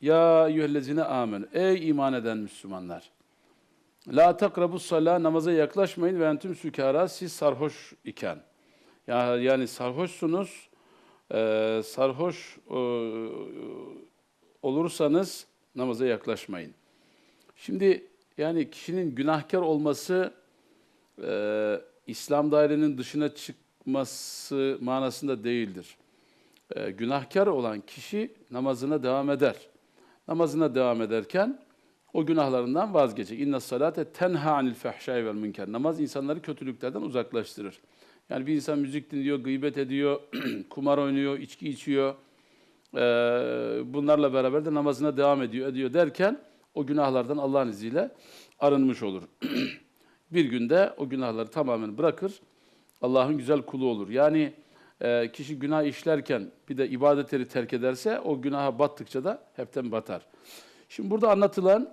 Ya eyyühellezine amen. Ey iman eden Müslümanlar. La takrabus sala namaza yaklaşmayın ve entüm sükara siz sarhoş iken. Ya, yani sarhoşsunuz. e, sarhoş e, olursanız namaza yaklaşmayın. Şimdi yani kişinin günahkar olması e, İslam dairenin dışına çıkması manasında değildir. E, günahkar olan kişi namazına devam eder. Namazına devam ederken o günahlarından vazgeçecek. İnne salate tenha anil fahşai vel münker. Namaz insanları kötülüklerden uzaklaştırır. Yani bir insan müzik dinliyor, gıybet ediyor, kumar oynuyor, içki içiyor. Ee, bunlarla beraber de namazına devam ediyor, ediyor derken o günahlardan Allah'ın izniyle arınmış olur. bir günde o günahları tamamen bırakır, Allah'ın güzel kulu olur. Yani e, kişi günah işlerken bir de ibadetleri terk ederse o günaha battıkça da hepten batar. Şimdi burada anlatılan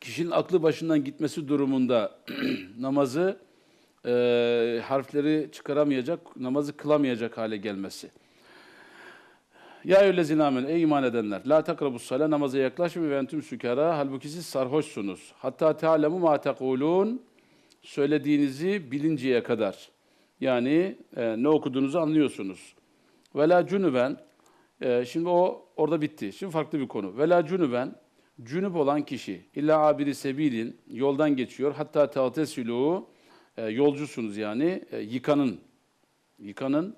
kişinin aklı başından gitmesi durumunda namazı e, harfleri çıkaramayacak, namazı kılamayacak hale gelmesi. Ya eyyühellezine amen ey iman edenler la takrabus sala namaza yaklaşmayın ve entüm sükara halbuki siz sarhoşsunuz. Hatta tealemu ma tekulun söylediğinizi bilinceye kadar. Yani e, ne okuduğunuzu anlıyorsunuz. Ve la cunuben e, şimdi o orada bitti. Şimdi farklı bir konu. Ve la cunuben cünüp olan kişi illa abiri sebilin yoldan geçiyor. Hatta teatesilu e, yolcusunuz yani e, yıkanın. Yıkanın.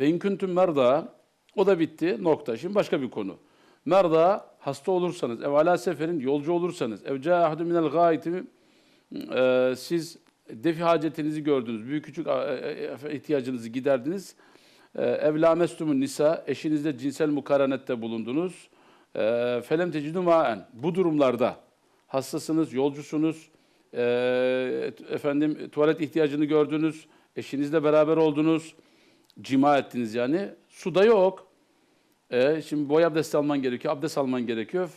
Ve inküntüm merda o da bitti. Nokta. Şimdi başka bir konu. Merda hasta olursanız, ev ala seferin yolcu olursanız, ev cahadu minel gayeti e, siz defi hacetinizi gördünüz, büyük küçük e, e, ihtiyacınızı giderdiniz. E, Evlamestumun nisa, eşinizle cinsel mukaranette bulundunuz. Felem tecidü maen. Bu durumlarda hastasınız, yolcusunuz, efendim tuvalet ihtiyacını gördünüz, eşinizle beraber oldunuz, cima ettiniz yani. Suda yok. E, şimdi boy abdesti alman gerekiyor, abdest alman gerekiyor.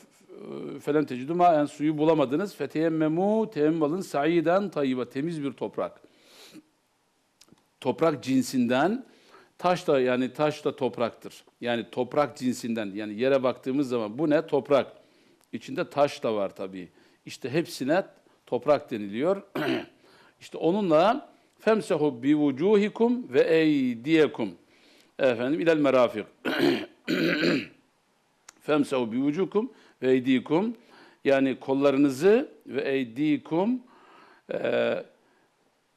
Felen tecidü maen suyu bulamadınız. Feteyemmemu teyemmüm alın saiden tayyiba temiz bir toprak. Toprak cinsinden taş da yani taş da topraktır. Yani toprak cinsinden yani yere baktığımız zaman bu ne? Toprak. İçinde taş da var tabii. İşte hepsine toprak deniliyor. işte onunla femsehu bi vucuhikum ve eydiyekum. Efendim ilel merafik. femsehu bi vucukum ve eydikum. Yani kollarınızı ve eydikum e,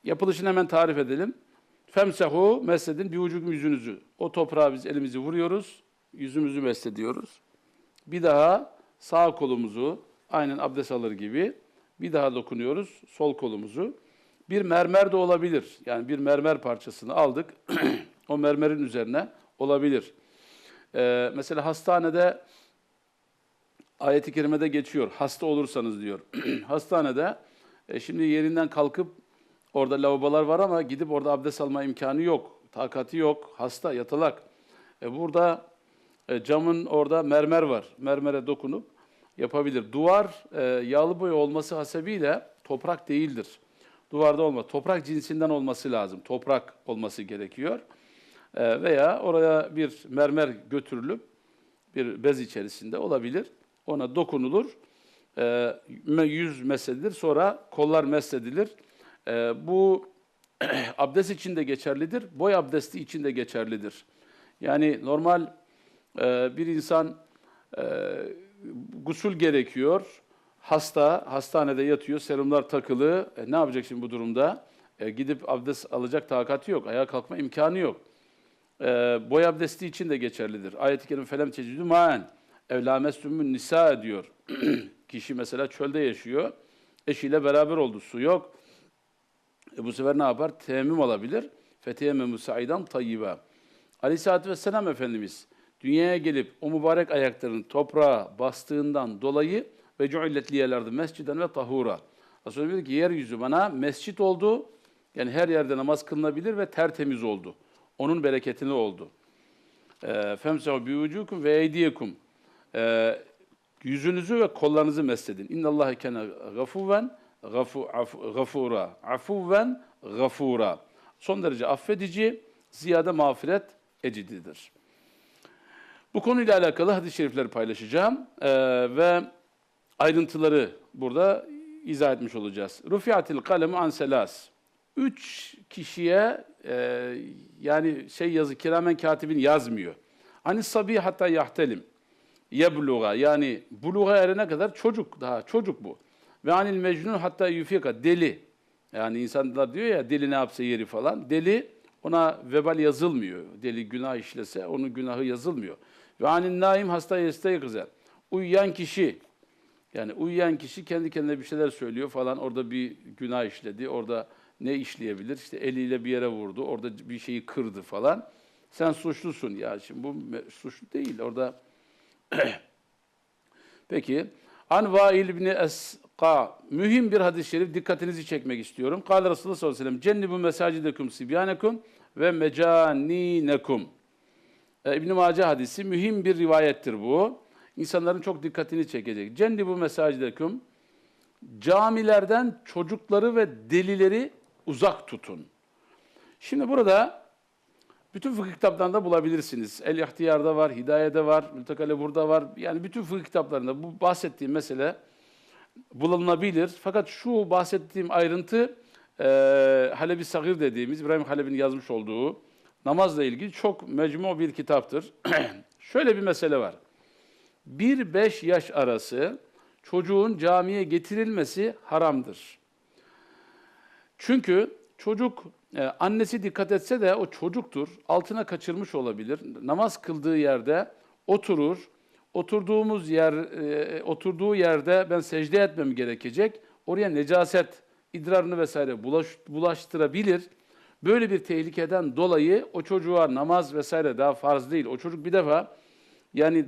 yapılışını hemen tarif edelim. Femsehu mesledin bir ucuk yüzünüzü. O toprağa biz elimizi vuruyoruz, yüzümüzü meslediyoruz. Bir daha sağ kolumuzu aynen abdest alır gibi bir daha dokunuyoruz sol kolumuzu. Bir mermer de olabilir. Yani bir mermer parçasını aldık. o mermerin üzerine olabilir. Ee, mesela hastanede ayet-i kerimede geçiyor. Hasta olursanız diyor. Hastanede e, şimdi yerinden kalkıp orada lavabolar var ama gidip orada abdest alma imkanı yok. Takati yok. Hasta, yatalak. E, burada e, camın orada mermer var. Mermere dokunup yapabilir. Duvar e, yağlı boya olması hasebiyle toprak değildir. Duvarda olma. Toprak cinsinden olması lazım. Toprak olması gerekiyor. E, veya oraya bir mermer götürülüp bir bez içerisinde olabilir. Ona dokunulur. E, yüz mesedilir. Sonra kollar mesedilir. E, bu abdest için de geçerlidir. Boy abdesti için de geçerlidir. Yani normal e, bir insan e, gusül gerekiyor. Hasta, hastanede yatıyor, serumlar takılı. E, ne yapacak şimdi bu durumda? E, gidip abdest alacak takati yok, ayağa kalkma imkanı yok. E, boy abdesti için de geçerlidir. Ayet-i Kerim felem tecidü maen. Evlamestümün nisa diyor. Kişi mesela çölde yaşıyor. Eşiyle beraber oldu, su yok. E, bu sefer ne yapar? Teyemmüm alabilir. Feteyemmümü saidan tayyiba. Aleyhisselatü Vesselam Efendimiz dünyaya gelip o mübarek ayaklarını toprağa bastığından dolayı ve cuillet liyelerde mesciden ve tahura. Resulullah dedi ki yeryüzü bana mescit oldu. Yani her yerde namaz kılınabilir ve tertemiz oldu. Onun bereketini oldu. Femsehu bi vucukum ve eydiyekum. E, Yüzünüzü ve kollarınızı mesledin. İnnallâhe kene gafuven gafu, afu, gafura. Afuven gafura. Son derece affedici, ziyade mağfiret ecididir. Bu konuyla alakalı hadis-i şerifleri paylaşacağım Ee, ve ayrıntıları burada izah etmiş olacağız. Rufiatil kalemu an selas. Üç kişiye e, yani şey yazı kiramen katibin yazmıyor. Hani sabi hatta yahtelim. Yebluğa yani buluğa erene kadar çocuk daha çocuk bu. Ve anil mecnun hatta yufika deli. Yani insanlar diyor ya deli ne yapsa yeri falan. Deli ona vebal yazılmıyor. Deli günah işlese onun günahı yazılmıyor. Ve anil naim hasta yesteği kızer. Uyuyan kişi yani uyuyan kişi kendi kendine bir şeyler söylüyor falan. Orada bir günah işledi. Orada ne işleyebilir? İşte eliyle bir yere vurdu. Orada bir şeyi kırdı falan. Sen suçlusun. Ya şimdi bu suçlu değil. Orada Peki. An Vail ibn Esqa. Mühim bir hadis-i şerif dikkatinizi çekmek istiyorum. Kâle Resulullah sallallahu aleyhi ve sellem. Cennibu sibyanekum ve mecaninekum. E, İbn-i Mace hadisi mühim bir rivayettir bu. İnsanların çok dikkatini çekecek. Cennibu mesacidekum. Camilerden çocukları ve delileri uzak tutun. Şimdi burada bütün fıkıh kitaplarında bulabilirsiniz. El İhtiyar'da var, Hidaye'de var, Mültekale burada var. Yani bütün fıkıh kitaplarında bu bahsettiğim mesele bulunabilir. Fakat şu bahsettiğim ayrıntı e, Halebi Sagir dediğimiz İbrahim Halebi'nin yazmış olduğu namazla ilgili çok mecmu bir kitaptır. Şöyle bir mesele var. 1-5 yaş arası çocuğun camiye getirilmesi haramdır. Çünkü çocuk e, annesi dikkat etse de o çocuktur. Altına kaçırmış olabilir. Namaz kıldığı yerde oturur. Oturduğumuz yer e, oturduğu yerde ben secde etmem gerekecek. Oraya necaset idrarını vesaire bulaş, bulaştırabilir. Böyle bir tehlikeden dolayı o çocuğa namaz vesaire daha farz değil. O çocuk bir defa yani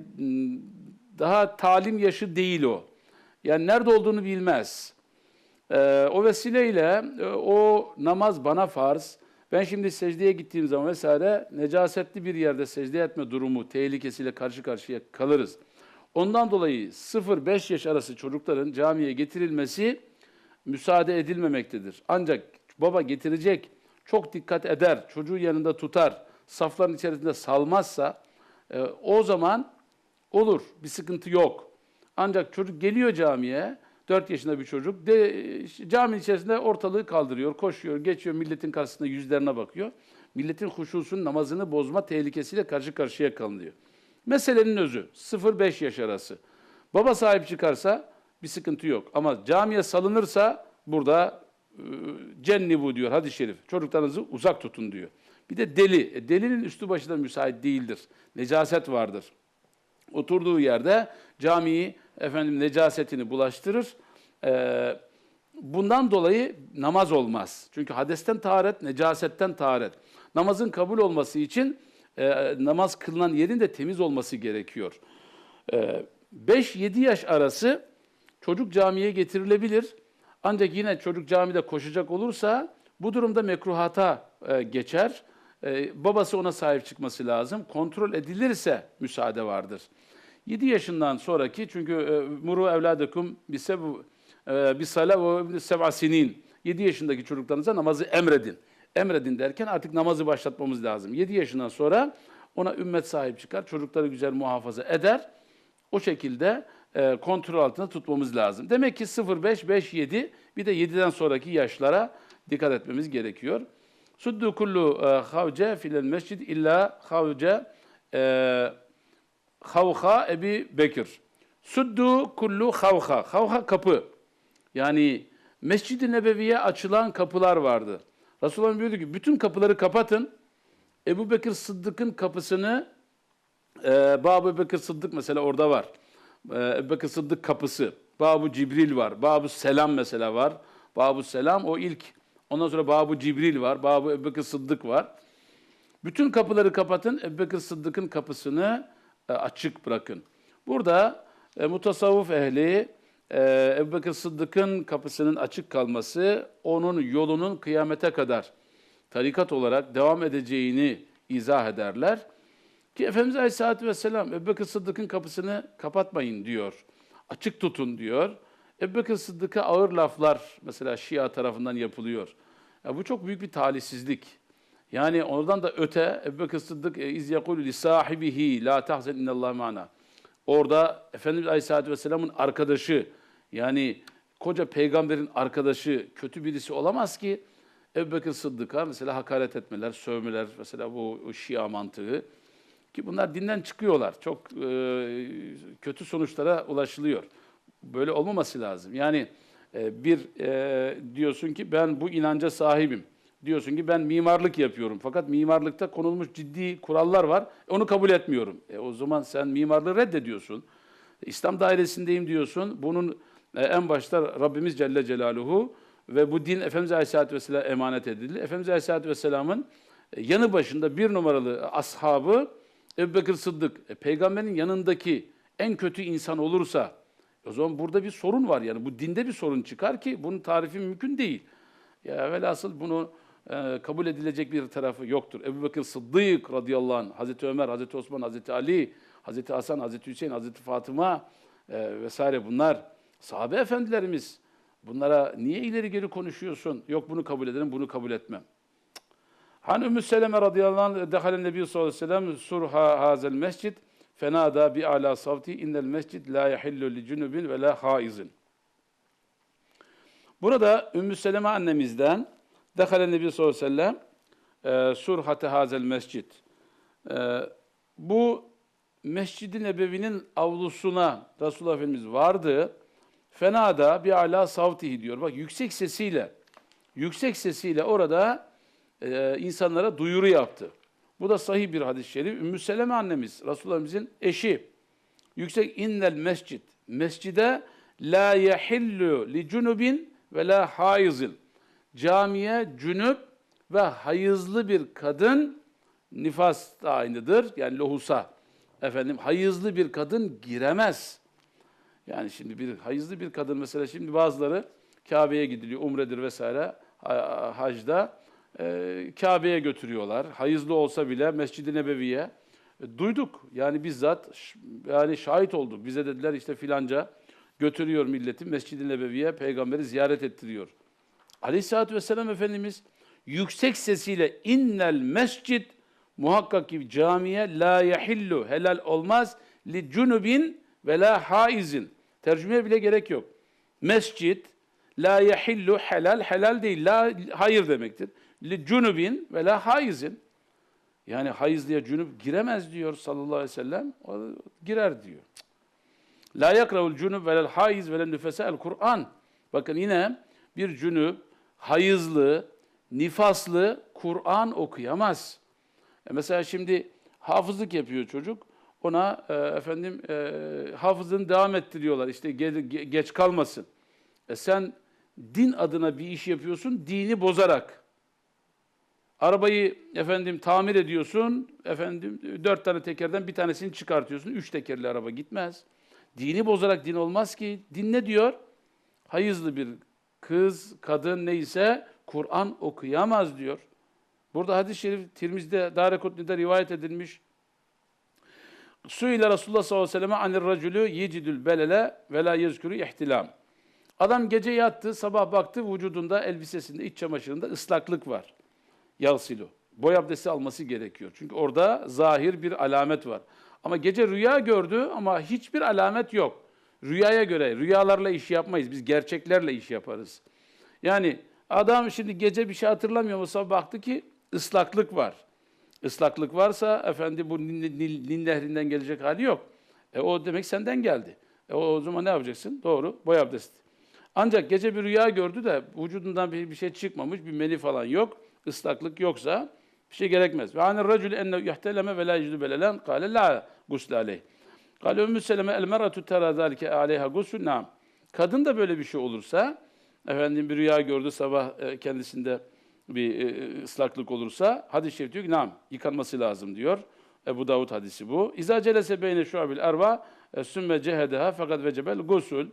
daha talim yaşı değil o. Yani nerede olduğunu bilmez. Ee, o vesileyle e, o namaz bana farz. Ben şimdi secdeye gittiğim zaman vesaire necasetli bir yerde secde etme durumu tehlikesiyle karşı karşıya kalırız. Ondan dolayı 0-5 yaş arası çocukların camiye getirilmesi müsaade edilmemektedir. Ancak baba getirecek, çok dikkat eder, çocuğu yanında tutar, safların içerisinde salmazsa e, o zaman olur, bir sıkıntı yok. Ancak çocuk geliyor camiye, 4 yaşında bir çocuk de caminin içerisinde ortalığı kaldırıyor, koşuyor, geçiyor, milletin karşısında yüzlerine bakıyor. Milletin huşusunun namazını bozma tehlikesiyle karşı karşıya kalınıyor. Meselenin özü 0-5 yaş arası. Baba sahip çıkarsa bir sıkıntı yok. Ama camiye salınırsa burada e, cennibu diyor hadis-i şerif. Çocuklarınızı uzak tutun diyor. Bir de deli. E, delinin üstü başı da müsait değildir. Necaset vardır oturduğu yerde camiyi efendim necasetini bulaştırır. Ee, bundan dolayı namaz olmaz. Çünkü hadesten taharet, necasetten taharet. Namazın kabul olması için e, namaz kılınan yerin de temiz olması gerekiyor. Ee, 5-7 yaş arası çocuk camiye getirilebilir. Ancak yine çocuk camide koşacak olursa bu durumda mekruhata e, geçer. E, babası ona sahip çıkması lazım. Kontrol edilirse müsaade vardır. 7 yaşından sonraki çünkü e, muru evladekum bisebu bir sala ve seb'a sinin. 7 yaşındaki çocuklarınıza namazı emredin. Emredin derken artık namazı başlatmamız lazım. 7 yaşından sonra ona ümmet sahip çıkar, çocukları güzel muhafaza eder. O şekilde e, kontrol altında tutmamız lazım. Demek ki 0-5, 5-7 bir de 7'den sonraki yaşlara dikkat etmemiz gerekiyor. Suddu kullu e, havce filel mescid illa havce e, havha ebi Bekir. Suddu kullu havha. Havha kapı. Yani Mescid-i Nebevi'ye açılan kapılar vardı. Resulullah buyurdu ki bütün kapıları kapatın. Ebu Bekir Sıddık'ın kapısını e, Babu Bekir Sıddık mesela orada var. E, Ebu Bekir Sıddık kapısı. Babu Cibril var. Babu Selam mesela var. Babu Selam o ilk. Ondan sonra Babu Cibril var. Babu Ebu Bekir Sıddık var. Bütün kapıları kapatın. Ebu Bekir Sıddık'ın kapısını e, açık bırakın. Burada e, mutasavvuf ehli e, Ebu Bekir Sıddık'ın kapısının açık kalması onun yolunun kıyamete kadar tarikat olarak devam edeceğini izah ederler. Ki Efendimiz Aleyhisselatü Vesselam Ebu Bekir Sıddık'ın kapısını kapatmayın diyor. Açık tutun diyor. Ebu Bekir Sıddık'a ağır laflar mesela Şia tarafından yapılıyor. Ya bu çok büyük bir talihsizlik. Yani oradan da öte Ebu Bekir Sıddık e, iz yekulu li sahibihi la tahzen innallah mana. Orada Efendimiz Aleyhisselatü Vesselam'ın arkadaşı yani koca peygamberin arkadaşı kötü birisi olamaz ki Ebu Bekir Sıddık'a mesela hakaret etmeler, sövmeler mesela bu Şia mantığı ki bunlar dinden çıkıyorlar. Çok e, kötü sonuçlara ulaşılıyor. Böyle olmaması lazım. Yani e, bir e, diyorsun ki ben bu inanca sahibim. Diyorsun ki ben mimarlık yapıyorum. Fakat mimarlıkta konulmuş ciddi kurallar var. Onu kabul etmiyorum. E, o zaman sen mimarlığı reddediyorsun. İslam dairesindeyim diyorsun. Bunun e, en başta Rabbimiz Celle Celaluhu ve bu din Efendimiz Aleyhisselatü Vesselam emanet edildi. Efendimiz Aleyhisselatü Vesselam'ın e, yanı başında bir numaralı ashabı Ebu Bekir Sıddık. E, peygamberin yanındaki en kötü insan olursa o zaman burada bir sorun var. Yani bu dinde bir sorun çıkar ki bunun tarifi mümkün değil. Ya velhasıl bunu e, kabul edilecek bir tarafı yoktur. Ebu Bekir Sıddık radıyallahu anh, Hazreti Ömer, Hazreti Osman, Hazreti Ali, Hazreti Hasan, Hazreti Hüseyin, Hazreti Fatıma e, vesaire bunlar sahabe efendilerimiz. Bunlara niye ileri geri konuşuyorsun? Yok bunu kabul ederim, bunu kabul etmem. Han Ümmü Seleme radıyallahu anh dehalen Nebi sallallahu aleyhi ve sellem surha hazel mescid fenada bi ala savti innel mescid la yahillu li cunubin ve la haizin. Burada Ümmü Seleme annemizden dehalen Nebi sallallahu aleyhi ve sellem e, surhate hazel mescid. E, bu Mescid-i Nebevi'nin avlusuna Resulullah Efendimiz vardı. Fenada bir ala savtihi diyor. Bak yüksek sesiyle, yüksek sesiyle orada e, insanlara duyuru yaptı. Bu da sahih bir hadis-i şerif. Ümmü Seleme annemiz, Resulullah'ımızın eşi. Yüksek innel mescid. Mescide la yehillu li cunubin ve la haizin. Camiye cünüp ve hayızlı bir kadın nifas da aynıdır. Yani lohusa. Efendim hayızlı bir kadın giremez. Yani şimdi bir hayızlı bir kadın mesela şimdi bazıları Kabe'ye gidiliyor, umredir vesaire ha- hacda e, Kabe'ye götürüyorlar. Hayızlı olsa bile Mescid-i Nebevi'ye E, duyduk. Yani bizzat yani şahit olduk. Bize dediler işte filanca götürüyor milleti Mescid-i Nebevi'ye peygamberi ziyaret ettiriyor. Aleyhisselatü Vesselam Efendimiz yüksek sesiyle innel mescid muhakkak ki camiye la yahillu helal olmaz li cunubin ve la haizin. Tercümeye bile gerek yok. Mescid la yahillu helal helal değil la hayır demektir. Li cunubin ve la haizin. Yani hayızlıya cünüp giremez diyor sallallahu aleyhi ve sellem. O girer diyor. La yakrahul cunub velel haiz velel nüfese el Kur'an. Bakın yine bir cünüp, hayızlı, nifaslı Kur'an okuyamaz. E mesela şimdi hafızlık yapıyor çocuk. Ona e, efendim e, hafızlığını devam ettiriyorlar. İşte ge- ge- geç kalmasın. E sen din adına bir iş yapıyorsun, dini bozarak. Arabayı efendim tamir ediyorsun, efendim dört tane tekerden bir tanesini çıkartıyorsun, üç tekerli araba gitmez. Dini bozarak din olmaz ki. Din ne diyor? Hayızlı bir kız, kadın neyse Kur'an okuyamaz diyor. Burada hadis-i şerif Tirmiz'de, Darekutni'de rivayet edilmiş. Su ile Resulullah sallallahu aleyhi ve selleme anir racülü yecidül belele ve la yezkürü ihtilam. Adam gece yattı, sabah baktı vücudunda, elbisesinde, iç çamaşırında ıslaklık var. Yağsilu. Boy abdesti alması gerekiyor. Çünkü orada zahir bir alamet var. Ama gece rüya gördü ama hiçbir alamet yok. Rüyaya göre, rüyalarla iş yapmayız. Biz gerçeklerle iş yaparız. Yani adam şimdi gece bir şey hatırlamıyor? Sabah baktı ki ıslaklık var. Islaklık varsa efendi bu Nil, Nil, Nil nehrinden gelecek hali yok. E o demek senden geldi. E o, o zaman ne yapacaksın? Doğru, boy abdesti. Ancak gece bir rüya gördü de vücudundan bir, bir şey çıkmamış, bir meni falan yok, ıslaklık yoksa bir şey gerekmez. Ve anir racül enne yuhteleme ve la yüzü belelen kâle la gusle aleyh. Kâle ümmü seleme el meratu tera zâlike aleyha gusül nam. Kadın da böyle bir şey olursa, efendim bir rüya gördü sabah e, kendisinde bir e, ıslaklık olursa hadis-i şerif diyor ki nam yıkanması lazım diyor. Ebu Davud hadisi bu. İza celese beyne şuabil erva e, sümme cehedeha fakat vecebel gusul.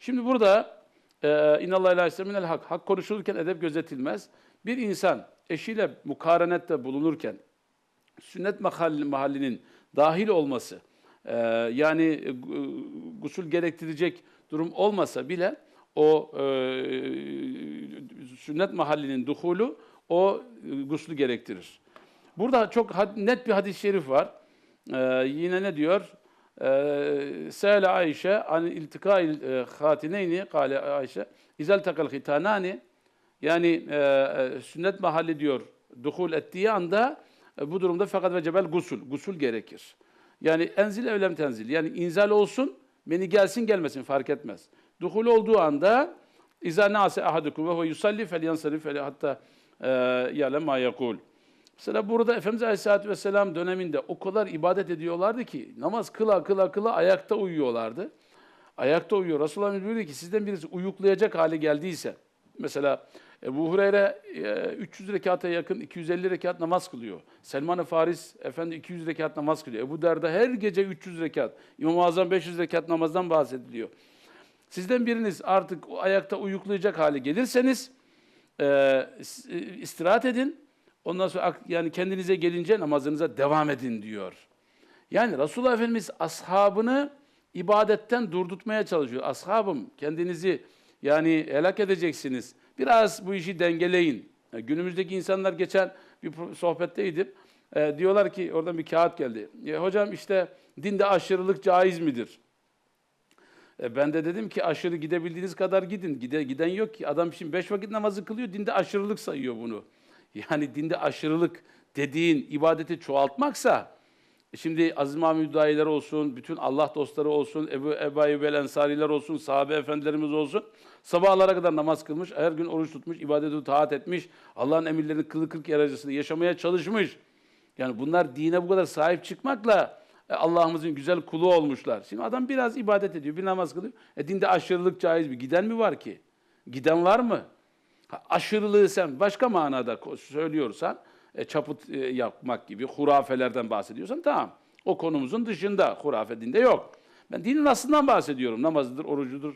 Şimdi burada e, innallahi la minel hak. Hak konuşulurken edep gözetilmez. Bir insan eşiyle mukarenette bulunurken sünnet mahalli, mahallinin dahil olması e, yani e, gu- gusül gerektirecek durum olmasa bile o e, sünnet mahallinin duhulu o e, guslu gerektirir. Burada çok net bir hadis-i şerif var. Ee, yine ne diyor? Ee, Seyle Ayşe an iltika il hatineyni kale Ayşe izel takal hitanani yani e, e, sünnet mahalli diyor duhul ettiği anda e, bu durumda fakat ve cebel gusul gusul gerekir. Yani enzil evlem tenzil yani inzal olsun beni gelsin gelmesin fark etmez. Duhul olduğu anda İza nase ahadukum ve huve yusalli fel hatta e, ya'lem ma yekul. Mesela burada Efendimiz Aleyhisselatü Vesselam döneminde o kadar ibadet ediyorlardı ki namaz kıla kıla kıla ayakta uyuyorlardı. Ayakta uyuyor. Resulullah buyuruyor ki sizden birisi uyuklayacak hale geldiyse mesela Ebu Hureyre e, 300 rekata yakın 250 rekat namaz kılıyor. Selman-ı Faris efendi 200 rekat namaz kılıyor. Ebu Derda her gece 300 rekat. İmam-ı Azam 500 rekat namazdan bahsediliyor. Sizden biriniz artık ayakta uyuklayacak hale gelirseniz e, e, istirahat edin. Ondan sonra yani kendinize gelince namazınıza devam edin diyor. Yani Resulullah Efendimiz ashabını ibadetten durdurtmaya çalışıyor. Ashabım kendinizi yani helak edeceksiniz. Biraz bu işi dengeleyin. E, Günümüzdeki insanlar geçen bir sohbetteydim. E, diyorlar ki oradan bir kağıt geldi. E, hocam işte dinde aşırılık caiz midir? E ben de dedim ki aşırı gidebildiğiniz kadar gidin. Gide, giden yok ki. Adam şimdi beş vakit namazı kılıyor, dinde aşırılık sayıyor bunu. Yani dinde aşırılık dediğin ibadeti çoğaltmaksa, şimdi Aziz Mahmud olsun, bütün Allah dostları olsun, Ebu Ebu Eyyub el Ensariler olsun, sahabe efendilerimiz olsun, sabahlara kadar namaz kılmış, her gün oruç tutmuş, ibadeti taat etmiş, Allah'ın emirlerini kılı kırk yarıcısında yaşamaya çalışmış. Yani bunlar dine bu kadar sahip çıkmakla e, Allah'ımızın güzel kulu olmuşlar. Şimdi adam biraz ibadet ediyor, bir namaz kılıyor. E dinde aşırılık caiz mi? Giden mi var ki? Giden var mı? Ha, aşırılığı sen başka manada söylüyorsan, e, çaput e, yapmak gibi hurafelerden bahsediyorsan tamam. O konumuzun dışında hurafe dinde yok. Ben dinin aslından bahsediyorum. Namazıdır, orucudur,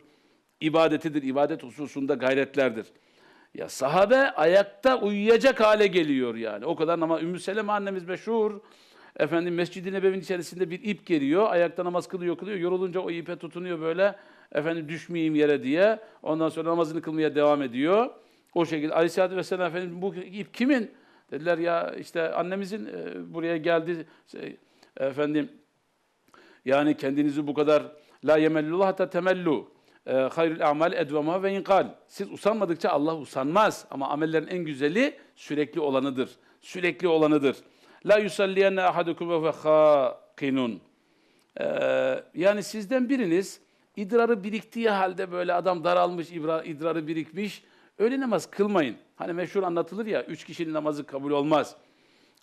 ibadetidir, ibadet hususunda gayretlerdir. Ya sahabe ayakta uyuyacak hale geliyor yani. O kadar namaz. Ümmü Seleme annemiz meşhur. Efendim Mescid-i Nebevi'nin içerisinde bir ip geliyor. Ayakta namaz kılıyor, kılıyor. Yorulunca o ipe tutunuyor böyle. Efendim düşmeyeyim yere diye. Ondan sonra namazını kılmaya devam ediyor. O şekilde Aleyhisselatü Vesselam Efendim bu ip kimin? Dediler ya işte annemizin e, buraya geldi. e, Efendim yani kendinizi bu kadar la yemellullah hatta temellu. E, Hayrül amal edvama ve inkal. Siz usanmadıkça Allah usanmaz. Ama amellerin en güzeli sürekli olanıdır. Sürekli olanıdır. La yusalliyenne ahadukum ve hakinun. Ee, yani sizden biriniz idrarı biriktiği halde böyle adam daralmış, idrarı birikmiş. Öyle namaz kılmayın. Hani meşhur anlatılır ya, üç kişinin namazı kabul olmaz.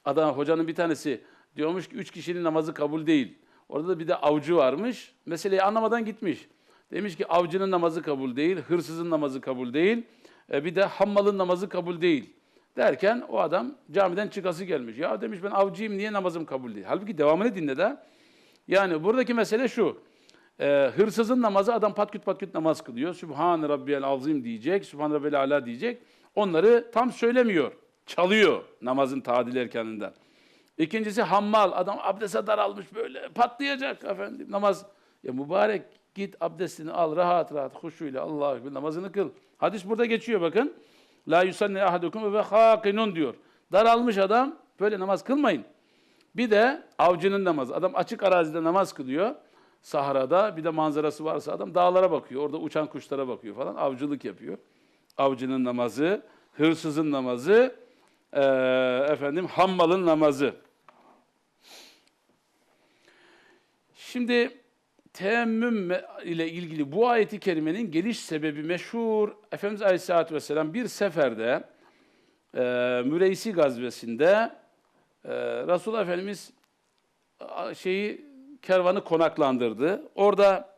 Adam hocanın bir tanesi diyormuş ki üç kişinin namazı kabul değil. Orada da bir de avcı varmış. Meseleyi anlamadan gitmiş. Demiş ki avcının namazı kabul değil, hırsızın namazı kabul değil, e, bir de hammalın namazı kabul değil. Derken o adam camiden çıkası gelmiş. Ya demiş ben avcıyım niye namazım kabul değil? Halbuki devamını dinle de. Yani buradaki mesele şu. E, hırsızın namazı adam patküt patküt namaz kılıyor. Sübhan Rabbiyel azim diyecek, Sübhan Rabbiyel ala diyecek. Onları tam söylemiyor. Çalıyor namazın tadil erkanından. İkincisi hammal. Adam abdeste daralmış böyle patlayacak efendim. Namaz. Ya mübarek git abdestini al rahat rahat huşuyla Allah'a ekber namazını kıl. Hadis burada geçiyor bakın. La yusanne ahadukum ve hakinun diyor. Daralmış adam böyle namaz kılmayın. Bir de avcının namazı. Adam açık arazide namaz kılıyor. Sahrada bir de manzarası varsa adam dağlara bakıyor. Orada uçan kuşlara bakıyor falan. Avcılık yapıyor. Avcının namazı, hırsızın namazı, eee, efendim hammalın namazı. Şimdi teemmüm ile ilgili bu ayeti kerimenin geliş sebebi meşhur. Efendimiz Aleyhisselatü Vesselam bir seferde e, Müreysi gazvesinde e, Resulullah Efendimiz şeyi kervanı konaklandırdı. Orada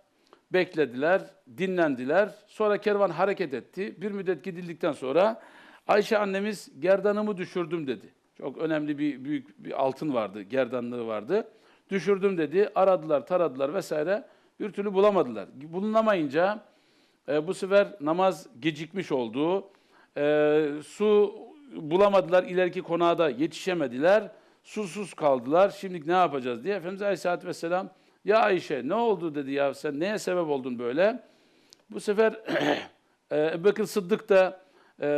beklediler, dinlendiler. Sonra kervan hareket etti. Bir müddet gidildikten sonra Ayşe annemiz gerdanımı düşürdüm dedi. Çok önemli bir büyük bir altın vardı, gerdanlığı vardı. Düşürdüm dedi. Aradılar, taradılar vesaire. Bir türlü bulamadılar. Bulunamayınca e, bu sefer namaz gecikmiş oldu. E, su bulamadılar, ileriki konağa da yetişemediler. Susuz kaldılar. Şimdi ne yapacağız diye Efendimiz Aleyhisselatü Vesselam ya Ayşe ne oldu dedi ya sen neye sebep oldun böyle? Bu sefer e, Ebu Bekir Sıddık da e,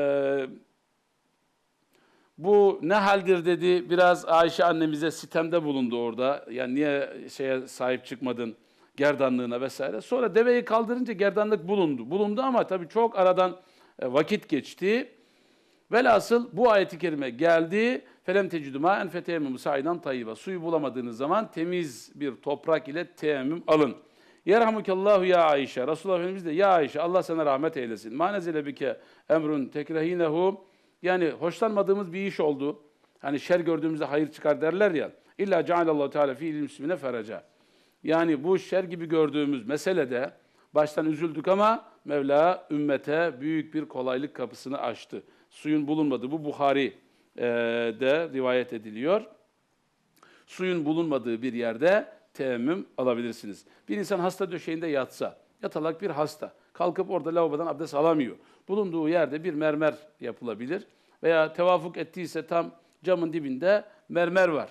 Bu ne haldir dedi. Biraz Ayşe annemize sitemde bulundu orada. Yani niye şeye sahip çıkmadın gerdanlığına vesaire. Sonra deveyi kaldırınca gerdanlık bulundu. Bulundu ama tabii çok aradan e, vakit geçti. Velhasıl bu ayeti kerime geldi. Felem teciduma en feteyemmüm saidan tayyiba. Suyu bulamadığınız zaman temiz bir toprak ile teyemmüm alın. Yerhamukallahu ya Ayşe. Resulullah Efendimiz de ya Ayşe Allah sana rahmet eylesin. Ma nezile bike emrun tekrehinehu. Yani hoşlanmadığımız bir iş oldu. Hani şer gördüğümüzde hayır çıkar derler ya. İlla cealallahu teala fi ilmsine feraca. Yani bu şer gibi gördüğümüz meselede baştan üzüldük ama Mevla ümmete büyük bir kolaylık kapısını açtı. Suyun bulunmadığı bu Buhari e, de rivayet ediliyor. Suyun bulunmadığı bir yerde teyemmüm alabilirsiniz. Bir insan hasta döşeğinde yatsa, yatalak bir hasta, kalkıp orada lavabodan abdest alamıyor. Bulunduğu yerde bir mermer yapılabilir. Veya tevafuk ettiyse tam camın dibinde mermer var.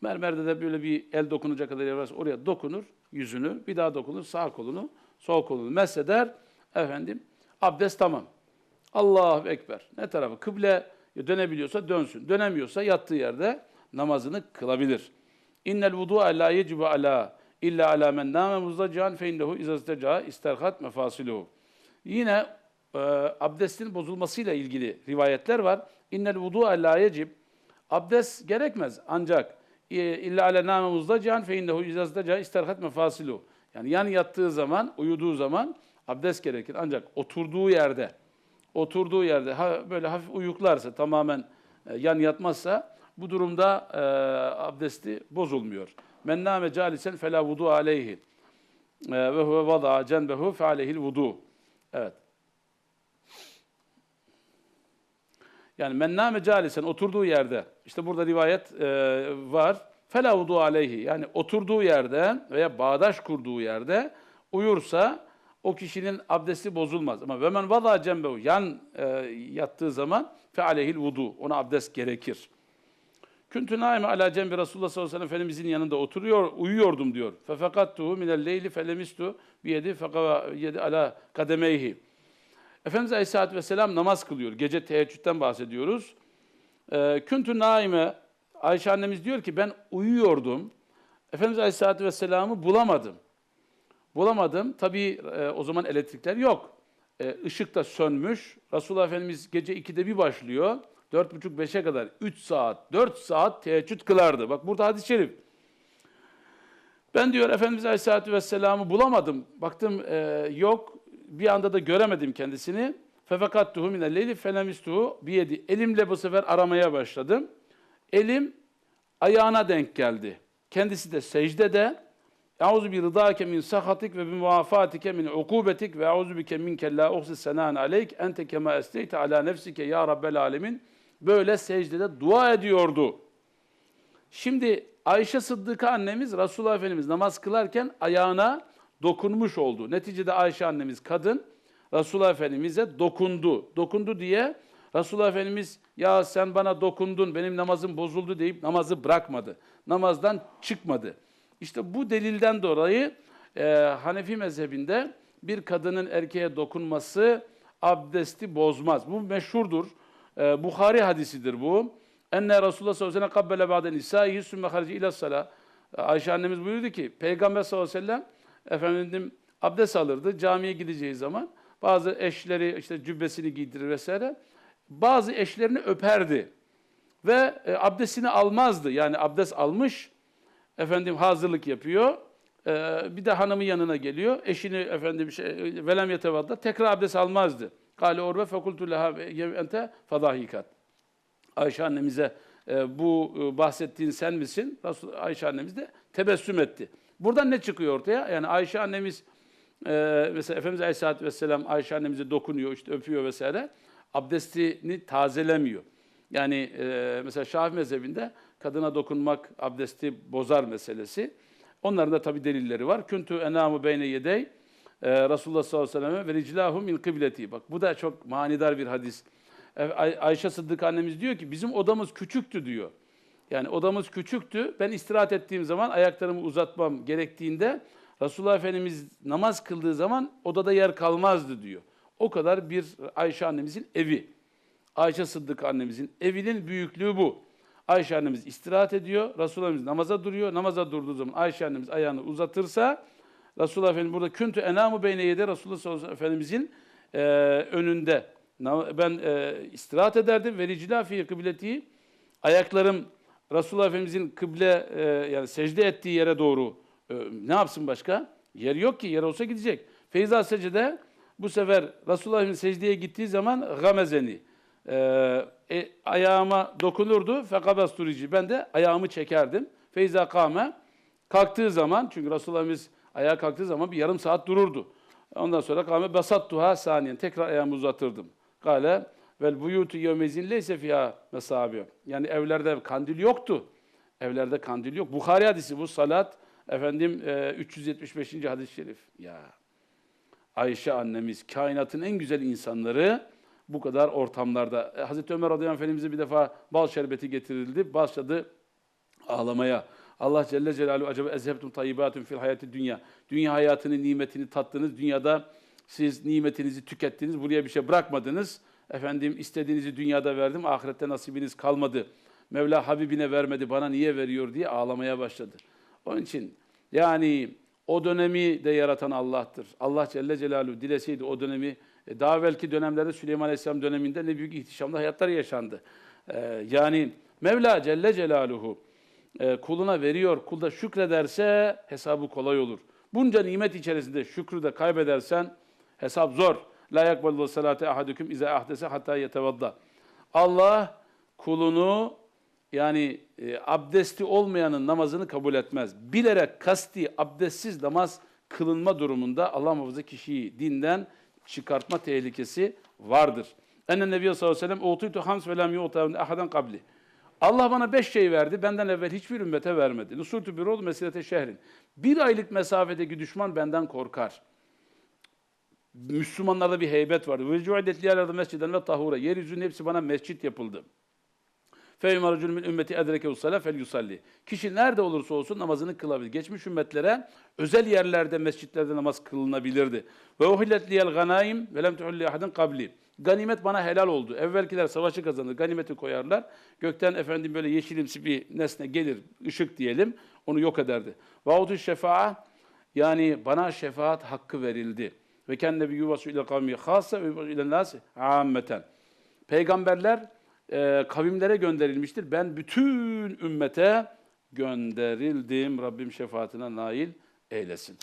Mermerde de böyle bir el dokunacak kadar yer varsa oraya dokunur, yüzünü, bir daha dokunur, sağ kolunu, sol kolunu mesheder. Efendim, abdest tamam. Allahu Ekber. Ne tarafı? Kıble dönebiliyorsa dönsün. Dönemiyorsa yattığı yerde namazını kılabilir. İnnel vudu'a la yecibu ala illa ala men nâme muzdacan fe innehu izazdeca isterhat mefasiluhu. Yine e, abdestin bozulmasıyla ilgili rivayetler var. İnnel vudu'a la yecib abdest gerekmez ancak e, illa ala nâme muzdacan fe innehu izazdeca isterhat mefasiluhu. Yani yan yattığı zaman, uyuduğu zaman abdest gerekir. Ancak oturduğu yerde, oturduğu yerde ha, böyle hafif uyuklarsa, tamamen e, yan yatmazsa bu durumda e, abdesti bozulmuyor. Men nâme calisen felâ vudu aleyhi e, ve huve vada cenbehu fe aleyhil vudu. Evet. Yani men nâme calisen oturduğu yerde, işte burada rivayet e, var. Fela vudu aleyhi. Yani oturduğu yerde veya bağdaş kurduğu yerde uyursa o kişinin abdesti bozulmaz. Ama ve men vada cembehu yan e, yattığı zaman fe aleyhil vudu. Ona abdest gerekir. Küntü naime ala cembi Resulullah sallallahu aleyhi ve sellem Efendimizin yanında oturuyor, uyuyordum diyor. Fefekattuhu minel leyli felemistu biyedi fekava yedi ala kademeyhi. Efendimiz Aleyhisselatü Vesselam namaz kılıyor. Gece teheccüden bahsediyoruz. E, Küntü naime Ayşe annemiz diyor ki ben uyuyordum. Efendimiz Aleyhisselatü Vesselam'ı bulamadım. Bulamadım. Tabii e, o zaman elektrikler yok. E, ışık da sönmüş. Resulullah Efendimiz gece 2'de bir başlıyor. 4.30-5'e kadar 3 saat, 4 saat teheccüd kılardı. Bak burada hadis-i şerif. Ben diyor Efendimiz Aleyhisselatü Vesselam'ı bulamadım. Baktım e, yok. Bir anda da göremedim kendisini. Fefekattuhu minel leyli felemistuhu biyedi. Elimle bu sefer aramaya başladım. Elim ayağına denk geldi. Kendisi de secdede. Euzu bi rıdake min sahatik ve bi muafatike min ukubetik ve euzu bike minke la uhsi senan aleyk ente kema esteyte ala nefsike ya rabbel alemin. Böyle secdede dua ediyordu. Şimdi Ayşe Sıddık'a annemiz Resulullah Efendimiz namaz kılarken ayağına dokunmuş oldu. Neticede Ayşe annemiz kadın Resulullah Efendimiz'e dokundu. Dokundu diye Resulullah Efendimiz ya sen bana dokundun benim namazım bozuldu deyip namazı bırakmadı. Namazdan çıkmadı. İşte bu delilden dolayı e, Hanefi mezhebinde bir kadının erkeğe dokunması abdesti bozmaz. Bu meşhurdur. E, Bukhari hadisidir bu. Enne Resulullah sallallahu aleyhi ve sellem kabbele ba'de nisaihi sümme harici ila sala. Ayşe annemiz buyurdu ki Peygamber sallallahu aleyhi ve sellem efendim abdest alırdı camiye gideceği zaman. Bazı eşleri işte cübbesini giydirir vesaire. Bazı eşlerini öperdi ve e, abdestini almazdı. Yani abdest almış, efendim hazırlık yapıyor. E, bir de hanımın yanına geliyor. Eşini efendim şey, velem yetevadda tekrar abdest almazdı. Kale orve fekultu leha ente fadahikat. Ayşe annemize e, bu e, bahsettiğin sen misin? Resul, Ayşe annemiz de tebessüm etti. Buradan ne çıkıyor ortaya? Yani Ayşe annemiz e, mesela Efendimiz Aleyhisselatü Vesselam Ayşe annemize dokunuyor, işte öpüyor vesaire. Abdestini tazelemiyor. Yani e, mesela Şafii mezhebinde kadına dokunmak abdesti bozar meselesi. Onların da tabi delilleri var. Küntü enamu beyne yedey e, Resulullah sallallahu aleyhi ve sellem ve riclahum min kıbleti. Bak bu da çok manidar bir hadis. E, Ay- Ayşe Sıddık annemiz diyor ki bizim odamız küçüktü diyor. Yani odamız küçüktü. Ben istirahat ettiğim zaman ayaklarımı uzatmam gerektiğinde Resulullah Efendimiz namaz kıldığı zaman odada yer kalmazdı diyor. O kadar bir Ayşe annemizin evi. Ayşe Sıddık annemizin evinin büyüklüğü bu. Ayşe annemiz istirahat ediyor. Resulullah namaza duruyor. Namaza durduğu zaman Ayşe annemiz ayağını uzatırsa Resulullah Efendimiz burada küntü enamu beyne yedi Resulullah Efendimizin e, önünde. Ben e, istirahat ederdim. Ve ricila fi kıbleti ayaklarım Resulullah Efendimizin kıble e, yani secde ettiği yere doğru e, ne yapsın başka? Yer yok ki. Yer olsa gidecek. Feyza secde bu sefer Resulullah Efendimiz secdeye gittiği zaman gamezeni e, e, ayağıma dokunurdu. Fekabasturici. Ben de ayağımı çekerdim. Feyza kame kalktığı zaman çünkü Resulullah Efendimiz ayağa kalktığı zaman bir yarım saat dururdu. Ondan sonra kame basattuha saniyen. Tekrar ayağımı uzatırdım. Kale vel buyutu yevmezin leyse fiha mesabi. Yani evlerde kandil yoktu. Evlerde kandil yok. Bukhari hadisi bu salat efendim e, 375. hadis-i şerif. Ya Ayşe annemiz kainatın en güzel insanları bu kadar ortamlarda. E, Hazreti Ömer radıyallahu anh Efendimiz'e bir defa bal şerbeti getirildi. Başladı ağlamaya. Allah Celle Celaluhu acaba ezhebtum tayyibatun fil hayati dünya. Dünya hayatının nimetini tattınız. Dünyada siz nimetinizi tükettiniz. Buraya bir şey bırakmadınız. Efendim istediğinizi dünyada verdim. Ahirette nasibiniz kalmadı. Mevla Habibine vermedi. Bana niye veriyor diye ağlamaya başladı. Onun için yani o dönemi de yaratan Allah'tır. Allah Celle Celaluhu dileseydi o dönemi daha evvelki dönemlerde Süleyman Aleyhisselam döneminde ne büyük ihtişamlı hayatlar yaşandı. Ee, yani Mevla Celle Celaluhu e, kuluna veriyor. Kul da şükrederse hesabı kolay olur. Bunca nimet içerisinde şükrü de kaybedersen hesap zor. La yakbalu salate ahadukum iza ahdese hatta yetevadda. Allah kulunu yani e, abdesti olmayanın namazını kabul etmez. Bilerek kasti abdestsiz namaz kılınma durumunda Allah muhafaza kişiyi dinden çıkartma tehlikesi vardır. Enne Nebi sallallahu aleyhi ve sellem "Utuytu hams ve lem yu'ta ahadan kabli." Allah bana beş şey verdi, benden evvel hiçbir ümmete vermedi. Nusultu bir ol mesilete şehrin. Bir aylık mesafedeki düşman benden korkar. Müslümanlarda bir heybet vardı. Ve cu'idet liyalerde mesciden ve tahura. Yeryüzünün hepsi bana mescit yapıldı. Feyma racülü min ümmeti sala fel yusalli. Kişi nerede olursa olsun namazını kılabilir. Geçmiş ümmetlere özel yerlerde, mescitlerde namaz kılınabilirdi. Ve liyel ganaim ve lem tuhilli ahadin kabli. Ganimet bana helal oldu. Evvelkiler savaşı kazanır, ganimeti koyarlar. Gökten efendim böyle yeşilimsi bir nesne gelir, ışık diyelim, onu yok ederdi. Ve utu şefa'a yani bana şefaat hakkı verildi. Ve kendi bir yuvası ile kavmi hassa ve ile nas ammeten. Peygamberler e, kavimlere gönderilmiştir. Ben bütün ümmete gönderildim. Rabbim şefaatine nail eylesin.